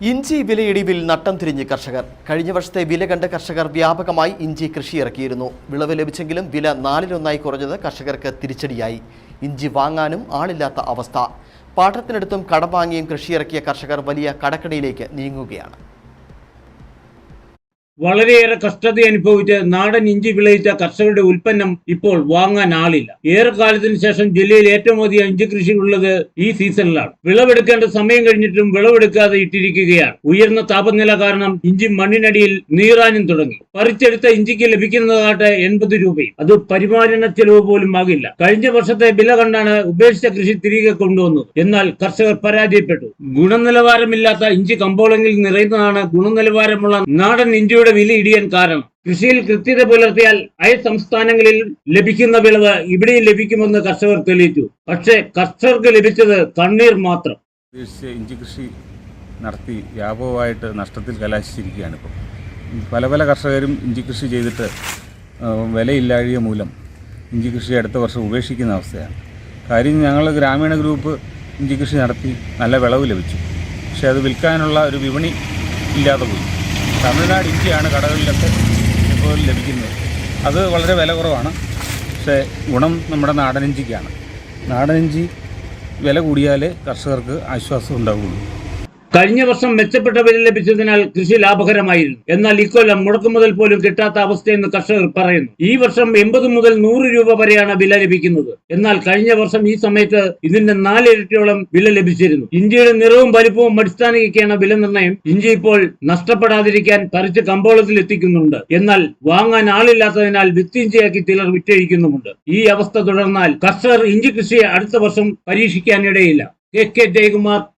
ഇഞ്ചി വിലയിടിവിൽ നട്ടം തിരിഞ്ഞ് കർഷകർ. കഴിഞ്ഞ വർഷത്തെ വില കണ്ട് കർഷകർ വ്യാപകമായി ഇഞ്ചി കൃഷി ഇറക്കിയിരുന്നു. വിളവ് ലഭിച്ചെങ്കിലും വില നാലിലൊന്നായി കുറഞ്ഞത് കർഷകർക്ക് തിരിച്ചടിയായി. ഇഞ്ചി വാങ്ങാനും ആളില്ലാത്ത അവസ്ഥ. പാട്ടത്തിനടുത്തും കടം വാങ്ങിയും കൃഷിയിറക്കിയ കർഷകർ വലിയ കടക്കടയിലേക്ക് നീങ്ങുകയാണ്. വളരെയേറെ കഷ്ടത അനുഭവിച്ച് നാടൻ ഇഞ്ചി വിളയിച്ച കർഷകരുടെ ഉൽപ്പന്നം ഇപ്പോൾ വാങ്ങാൻ ആളില്ല. ഏറെ ഏറെക്കാലത്തിന് ശേഷം ജില്ലയിൽ ഏറ്റവും അധികം ഇഞ്ചി കൃഷി ഉള്ളത് ഈ സീസണിലാണ്. വിളവെടുക്കേണ്ട സമയം കഴിഞ്ഞിട്ടും വിളവെടുക്കാതെ ഇട്ടിരിക്കുകയാണ്. ഉയർന്ന താപനില കാരണം ഇഞ്ചി മണ്ണിനടിയിൽ നീറാനും തുടങ്ങി. പറിച്ചെടുത്ത ഇഞ്ചിക്ക് ലഭിക്കുന്നതാകട്ടെ എൺപത് രൂപയും. അത് പരിപാലന ചെലവ് പോലും ആകില്ല. കഴിഞ്ഞ വർഷത്തെ വില കണ്ടാണ് ഉപേക്ഷിച്ച കൃഷി തിരികെ കൊണ്ടുവന്നത്. എന്നാൽ കർഷകർ പരാജയപ്പെട്ടു. ഗുണനിലവാരമില്ലാത്ത ഇഞ്ചി കമ്പോളങ്ങളിൽ നിറയുന്നതാണ് ഗുണനിലവാരമുള്ള നാടൻ ഇഞ്ചിയുടെ വില ഇടിയാൻ കാരണം. കൃഷിയിൽ കൃത്യത പുലർത്തിയാൽ അയൽ സംസ്ഥാനങ്ങളിൽ ലഭിക്കുന്ന വിളവ് ഇവിടെയും ലഭിക്കുമെന്ന് കർഷകർ തെളിയിച്ചു. പക്ഷേ കർഷകർക്ക് ലഭിച്ചത് തണ്ണീർ മാത്രം. ഇഞ്ചി കൃഷി നടത്തി വ്യാപകമായിട്ട് നഷ്ടത്തിൽ കലാശിച്ചിരിക്കുകയാണ് ഇപ്പോൾ. പല പല കർഷകരും ഇഞ്ചി കൃഷി ചെയ്തിട്ട് വിലയില്ലാഴിക മൂലം ഇഞ്ചി കൃഷി അടുത്ത വർഷം ഉപേക്ഷിക്കുന്ന അവസ്ഥയാണ്. കാര്യം ഞങ്ങൾ ഗ്രാമീണ ഗ്രൂപ്പ് ഇഞ്ചി കൃഷി നടത്തി നല്ല വിളവ് ലഭിച്ചു. പക്ഷേ അത് വിൽക്കാനുള്ള ഒരു വിപണി ഇല്ലാതെ പോയി. തമിഴ്നാട് ഇഞ്ചിയാണ് കടകളിലൊക്കെ ഇപ്പോൾ ലഭിക്കുന്നത്. അത് വളരെ വില കുറവാണ്. പക്ഷേ ഗുണം നമ്മുടെ നാടൻ ഇഞ്ചിക്കാണ്. നാടൻ ഇഞ്ചി വില കൂടിയാലേ കർഷകർക്ക് ആശ്വാസം ഉണ്ടാവുകയുള്ളൂ. കഴിഞ്ഞ വർഷം മെച്ചപ്പെട്ട വില ലഭിച്ചതിനാൽ കൃഷി ലാഭകരമായിരുന്നു. എന്നാൽ ഇക്കൊല്ലം മുടക്കുമുതൽ പോലും കിട്ടാത്ത അവസ്ഥയെന്ന് കർഷകർ പറയുന്നു. ഈ വർഷം എൺപത് മുതൽ നൂറ് രൂപ വരെയാണ് വില ലഭിക്കുന്നത്. എന്നാൽ കഴിഞ്ഞ വർഷം ഈ സമയത്ത് ഇതിന്റെ നാലിരട്ടിയോളം വില ലഭിച്ചിരുന്നു. ഇഞ്ചിയുടെ നിറവും വലിപ്പവും അടിസ്ഥാനിക്കുകയാണ് വില നിർണയം ഇഞ്ചി ഇപ്പോൾ നഷ്ടപ്പെടാതിരിക്കാൻ പറിച്ച് കമ്പോളത്തിൽ എത്തിക്കുന്നുണ്ട്. എന്നാൽ വാങ്ങാൻ ആളില്ലാത്തതിനാൽ വിത്തിഞ്ചിയാക്കി ചിലർ വിറ്റഴിക്കുന്നുമുണ്ട്. ഈ അവസ്ഥ തുടർന്നാൽ കർഷകർ ഇഞ്ചി കൃഷിയെ അടുത്ത വർഷം പരീക്ഷിക്കാനിടയില്ല. K K Jayakumar